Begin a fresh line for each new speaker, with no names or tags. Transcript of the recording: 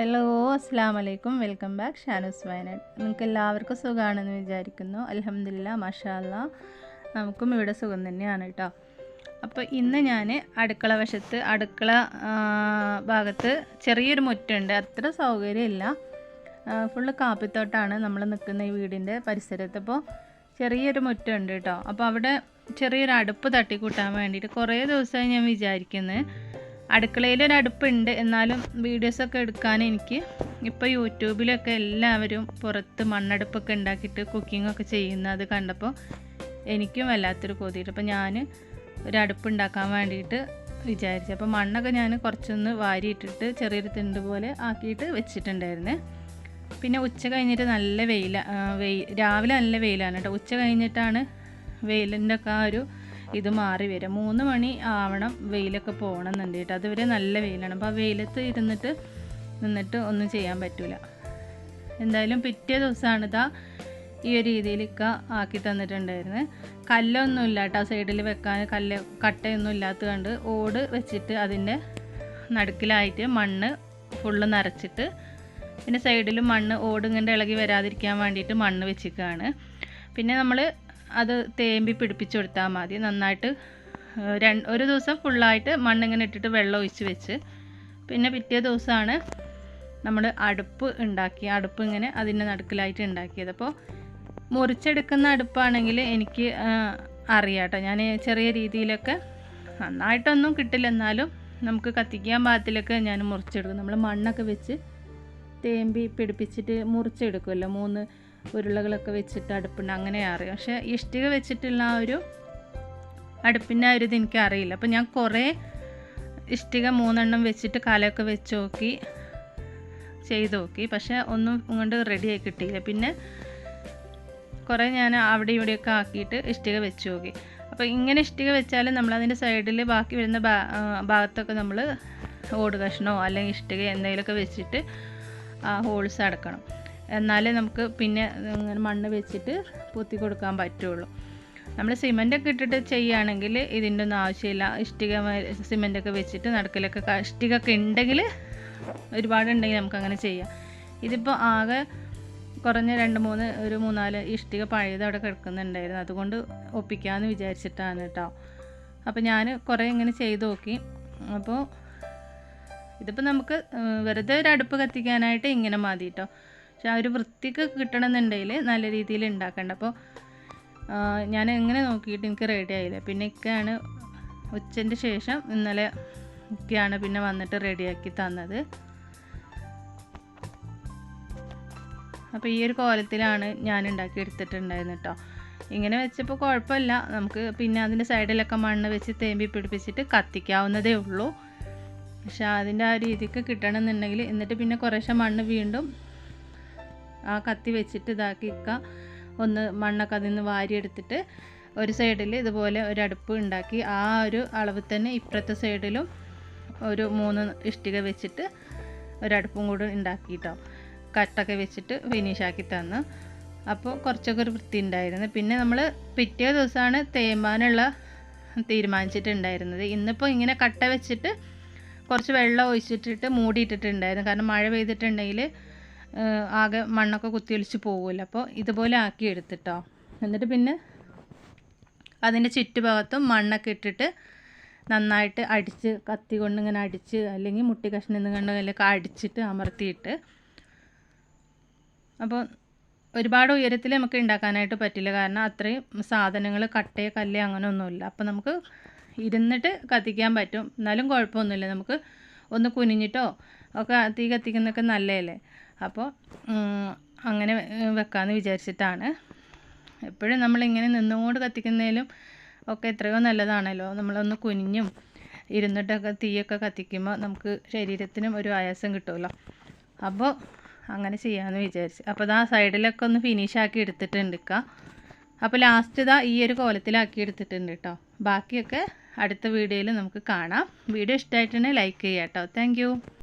Hello അസ്സാം വലൈക്കും welcome back ഷാനുസ് Wayanad. നിങ്ങൾക്ക് എല്ലാവർക്കും സുഖമാണെന്ന് വിചാരിക്കുന്നു. അലഹമില്ല മഷാല്ല നമുക്കും ഇവിടെ സുഖം തന്നെയാണ് കേട്ടോ അപ്പോൾ ഇന്ന് ഞാൻ അടുക്കള വശത്ത് അടുക്കള ഭാഗത്ത് ചെറിയൊരു മുറ്റുണ്ട്. അത്ര സൗകര്യമില്ല. ഫുള്ള് കാപ്പിത്തോട്ടാണ് നമ്മൾ നിൽക്കുന്ന ഈ വീടിന്റെ പരിസരത്ത്. അപ്പോൾ ചെറിയൊരു മുറ്റുണ്ട് കേട്ടോ അപ്പോൾ അവിടെ ചെറിയൊരു അടുപ്പ് തട്ടിക്കൂട്ടാൻ വേണ്ടിയിട്ട് കുറേ ദിവസമായി ഞാൻ വിചാരിക്കുന്നത് അടുക്കളയിൽ ഒരു അടുപ്പുണ്ട്. എന്നാലും വീഡിയോസൊക്കെ എടുക്കാൻ എനിക്ക് ഇപ്പോൾ യൂട്യൂബിലൊക്കെ എല്ലാവരും പുറത്ത് മണ്ണടുപ്പൊക്കെ ഉണ്ടാക്കിയിട്ട് കുക്കിങ്ങൊക്കെ ചെയ്യുന്നത് കണ്ടപ്പോൾ എനിക്കും വല്ലാത്തൊരു കൊതിയിട്ട് അപ്പോൾ ഞാൻ ഒരു അടുപ്പ് ഉണ്ടാക്കാൻ വേണ്ടിയിട്ട് വിചാരിച്ചു. അപ്പോൾ മണ്ണൊക്കെ ഞാൻ കുറച്ചൊന്ന് വാരിയിട്ടിട്ട് ചെറിയൊരു തിണ്ട് പോലെ ആക്കിയിട്ട് വെച്ചിട്ടുണ്ടായിരുന്നേ. പിന്നെ ഉച്ച കഴിഞ്ഞിട്ട് നല്ല വെയില വെയിൽ രാവിലെ നല്ല വെയിലാണ് കേട്ടോ. ഉച്ച കഴിഞ്ഞിട്ടാണ് വെയിലിന്റെ ഒക്കെ ആ ഒരു ഇത് മാറി വരും. മൂന്ന് മണി ആവണം വെയിലൊക്കെ പോകണം കേട്ടോ അതുവരെ നല്ല വെയിലാണ്. അപ്പോൾ ആ വെയിലത്ത് ഇരുന്നിട്ട് നിന്നിട്ട് ഒന്നും ചെയ്യാൻ പറ്റില്ല എന്തായാലും പിറ്റേ ദിവസമാണ് ഇതാ ഈ ഒരു രീതിയിലൊക്കെ ആക്കി തന്നിട്ടുണ്ടായിരുന്നത് കല്ലൊന്നും ഇല്ല കേട്ടോ സൈഡിൽ വെക്കാൻ. കല്ല് കട്ടയൊന്നും ഇല്ലാത്തത് കണ്ട് ഓട് വെച്ചിട്ട് അതിന്റെ നടുക്കിലായിട്ട് മണ്ണ് ഫുള്ള് നിറച്ചിട്ട് പിന്നെ സൈഡിൽ മണ്ണ് ഓട് ഇങ്ങനെ ഇളകി വരാതിരിക്കാൻ വേണ്ടിയിട്ട് മണ്ണ് വെച്ചിരിക്കുകയാണ് പിന്നെ നമ്മൾ അത് തേമ്പി പിടിപ്പിച്ച് കൊടുത്താൽ മതി. നന്നായിട്ട് രണ്ട് ഒരു ദിവസം ഫുള്ളായിട്ട് മണ്ണിങ്ങനെ ഇട്ടിട്ട് വെള്ളം ഒഴിച്ച് വെച്ച്. പിന്നെ പിറ്റേ ദിവസമാണ് നമ്മൾ അടുപ്പ് ഉണ്ടാക്കി അടുപ്പ് ഇങ്ങനെ അതിന്റെ നടുക്കിലായിട്ട് ഉണ്ടാക്കിയത്. അപ്പോൾ മുറിച്ചെടുക്കുന്ന അടുപ്പാണെങ്കിൽ എനിക്ക് അറിയാട്ടോ. ഞാൻ ചെറിയ രീതിയിലൊക്കെ നന്നായിട്ടൊന്നും കിട്ടില്ല. എന്നാലും നമുക്ക് കത്തിക്കാൻ പാകത്തിലൊക്കെ ഞാൻ മുറിച്ചെടുക്കും. നമ്മൾ മണ്ണൊക്കെ വെച്ച് തേമ്പി പിടിപ്പിച്ചിട്ട് മുറിച്ചെടുക്കുമല്ലോ. മൂന്ന് ഉരുളകളൊക്കെ വെച്ചിട്ട് അടുപ്പുണ്ട്. അങ്ങനെ അറിയാം. പക്ഷേ ഇഷ്ടിക വെച്ചിട്ടുള്ള ആ ഒരു അടുപ്പിന്റെ ആ ഒരു ഇത് എനിക്കറിയില്ല അപ്പോൾ ഞാൻ കുറേ ഇഷ്ടിക മൂന്നെണ്ണം വെച്ചിട്ട് കലമൊക്കെ വെച്ച് നോക്കി ചെയ്ത് നോക്കി. പക്ഷേ ഒന്നും കൊണ്ട് റെഡിയായി കിട്ടിയില്ല. പിന്നെ കുറേ ഞാൻ അവിടെ ഇവിടെയൊക്കെ ആക്കിയിട്ട് ഇഷ്ടിക വെച്ച് നോക്കി. അപ്പോൾ ഇങ്ങനെ ഇഷ്ടിക വെച്ചാൽ നമ്മൾ അതിന്റെ സൈഡിൽ ബാക്കി വരുന്ന ഭാഗത്തൊക്കെ നമ്മൾ ഓട് കഷ്ണോ അല്ലെങ്കിൽ ഇഷ്ടിക എന്തെങ്കിലുമൊക്കെ വെച്ചിട്ട് ആ ഹോൾസ് അടക്കണം. എന്നാലേ നമുക്ക് പിന്നെ ഇങ്ങനെ മണ്ണ് വെച്ചിട്ട് പൊത്തി കൊടുക്കാൻ പറ്റുള്ളൂ. നമ്മൾ സിമന്റൊക്കെ ഇട്ടിട്ട് ചെയ്യുകയാണെങ്കിൽ ഇതിന്റെ ഒന്നും ആവശ്യമില്ല. ഇഷ്ടിക സിമന്റൊക്കെ വെച്ചിട്ട് നടക്കലൊക്കെ ഇഷ്ടികൊക്കെ ഉണ്ടെങ്കിൽ ഒരുപാടുണ്ടെങ്കിൽ നമുക്ക് അങ്ങനെ ചെയ്യാം. ഇതിപ്പോൾ ആകെ കുറഞ്ഞ രണ്ട് മൂന്ന് ഒരു മൂന്നാൽ ഇഷ്ടിക പഴയത് അവിടെ കിടക്കുന്നുണ്ടായിരുന്നു. അതുകൊണ്ട് ഒപ്പിക്കാമെന്ന് വിചാരിച്ചിട്ടാണ് കേട്ടോ. അപ്പോൾ ഞാൻ കുറേ ഇങ്ങനെ ചെയ്ത് നോക്കി. അപ്പോൾ ഇതിപ്പോൾ നമുക്ക് വെറുതെ ഒരു അടുപ്പ് കത്തിക്കാനായിട്ട് ഇങ്ങനെ മതി കേട്ടോ. പക്ഷെ ആ ഒരു വൃത്തിക്ക് കിട്ടണമെന്നുണ്ടെങ്കിൽ നല്ല രീതിയിൽ ഉണ്ടാക്കേണ്ട. അപ്പോൾ ഞാൻ എങ്ങനെ നോക്കിയിട്ട് എനിക്ക് റെഡി ആയില്ല. പിന്നെ ഇക്കയാണ് ഉച്ചന്റെ ശേഷം ഇന്നലെ ഒക്കെയാണ് പിന്നെ വന്നിട്ട് റെഡിയാക്കി തന്നത്. അപ്പോൾ ഈ ഒരു കോലത്തിലാണ് ഞാൻ ഉണ്ടാക്കി എടുത്തിട്ടുണ്ടായിരുന്നു കേട്ടോ. ഇങ്ങനെ വെച്ചപ്പോൾ കുഴപ്പമില്ല. നമുക്ക് പിന്നെ അതിന്റെ സൈഡിലൊക്കെ മണ്ണ് വെച്ച് തേമ്പി പിടിപ്പിച്ചിട്ട് കത്തിക്കാവുന്നതേ ഉള്ളൂ. പക്ഷെ അതിന്റെ ആ രീതിക്ക് കിട്ടണമെന്നുണ്ടെങ്കിൽ എന്നിട്ട് പിന്നെ കുറേശ്ശെ മണ്ണ് വീണ്ടും ആ കത്തി വെച്ചിട്ട് ഇതാക്കിക്ക ഒന്ന് മണ്ണൊക്കെ അതിൽ നിന്ന് വാരിയെടുത്തിട്ട് ഒരു സൈഡിൽ ഇതുപോലെ ഒരു അടുപ്പ് ഉണ്ടാക്കി. ആ ഒരു അളവ് തന്നെ ഇപ്പുറത്തെ സൈഡിലും ഒരു മൂന്ന് ഇഷ്ടിക വെച്ചിട്ട് ഒരടുപ്പും കൂടെ ഉണ്ടാക്കിയിട്ടോ കട്ടൊക്കെ വെച്ചിട്ട് ഫിനിഷാക്കി തന്നു. അപ്പോൾ കുറച്ചൊക്കെ ഒരു വൃത്തി ഉണ്ടായിരുന്നു. പിന്നെ നമ്മൾ പിറ്റേ ദിവസമാണ് തേമാനുള്ള തീരുമാനിച്ചിട്ടുണ്ടായിരുന്നത്. ഇന്നിപ്പോൾ ഇങ്ങനെ കട്ട വെച്ചിട്ട് കുറച്ച് വെള്ളം ഒഴിച്ചിട്ടിട്ട് മൂടിയിട്ടിട്ടുണ്ടായിരുന്നു. കാരണം മഴ പെയ്തിട്ടുണ്ടെങ്കിൽ ആകെ മണ്ണൊക്കെ കുത്തിയൊലിച്ച് പോകുമല്ലോ അപ്പോൾ ഇതുപോലെ ആക്കി എടുത്തിട്ടോ. എന്നിട്ട് പിന്നെ അതിന്റെ ചുറ്റുഭാഗത്തും മണ്ണൊക്കെ ഇട്ടിട്ട് നന്നായിട്ട് അടിച്ച് കത്തി കൊണ്ട് ഇങ്ങനെ അടിച്ച് അല്ലെങ്കിൽ മുട്ടി കഷ്ണം കൊണ്ട് അതിലൊക്കെ അടിച്ചിട്ട് അമർത്തിയിട്ട്. അപ്പോൾ ഒരുപാട് ഉയരത്തിൽ നമുക്ക് ഉണ്ടാക്കാനായിട്ട് പറ്റില്ല. കാരണം അത്രയും സാധനങ്ങൾ കട്ടയ കല്ല് അങ്ങനെ ഒന്നുമില്ല. അപ്പോൾ നമുക്ക് ഇരുന്നിട്ട് കത്തിക്കാൻ പറ്റും. എന്നാലും കുഴപ്പമൊന്നുമില്ല. നമുക്ക് ഒന്ന് കുനിഞ്ഞിട്ടോ ഒക്കെ തീ കത്തിക്കുന്നൊക്കെ നല്ലതല്ലേ? അപ്പോൾ അങ്ങനെ വെക്കാമെന്ന് വിചാരിച്ചിട്ടാണ്. എപ്പോഴും നമ്മളിങ്ങനെ നിന്നുകൊണ്ട് കത്തിക്കുന്നതിലും ഒക്കെ എത്രയോ നല്ലതാണല്ലോ. നമ്മളൊന്ന് കുനിഞ്ഞും ഇരുന്നിട്ടൊക്കെ തീയൊക്കെ കത്തിക്കുമ്പോൾ നമുക്ക് ശരീരത്തിനും ഒരു ആയാസം കിട്ടുമല്ലോ അപ്പോൾ അങ്ങനെ ചെയ്യാമെന്ന് വിചാരിച്ചു. അപ്പോൾ ഇതാ സൈഡിലൊക്കെ ഒന്ന് ഫിനിഷാക്കി എടുത്തിട്ടുണ്ട് ഇക്ക അപ്പോൾ ലാസ്റ്റ് ഇതാ ഈ ഒരു കോലത്തിലാക്കി എടുത്തിട്ടുണ്ട് കേട്ടോ ബാക്കിയൊക്കെ അടുത്ത വീഡിയോയിൽ നമുക്ക് കാണാം. വീഡിയോ ഇഷ്ടമായിട്ടുണ്ടെങ്കിൽ ലൈക്ക് ചെയ്യാം കേട്ടോ താങ്ക്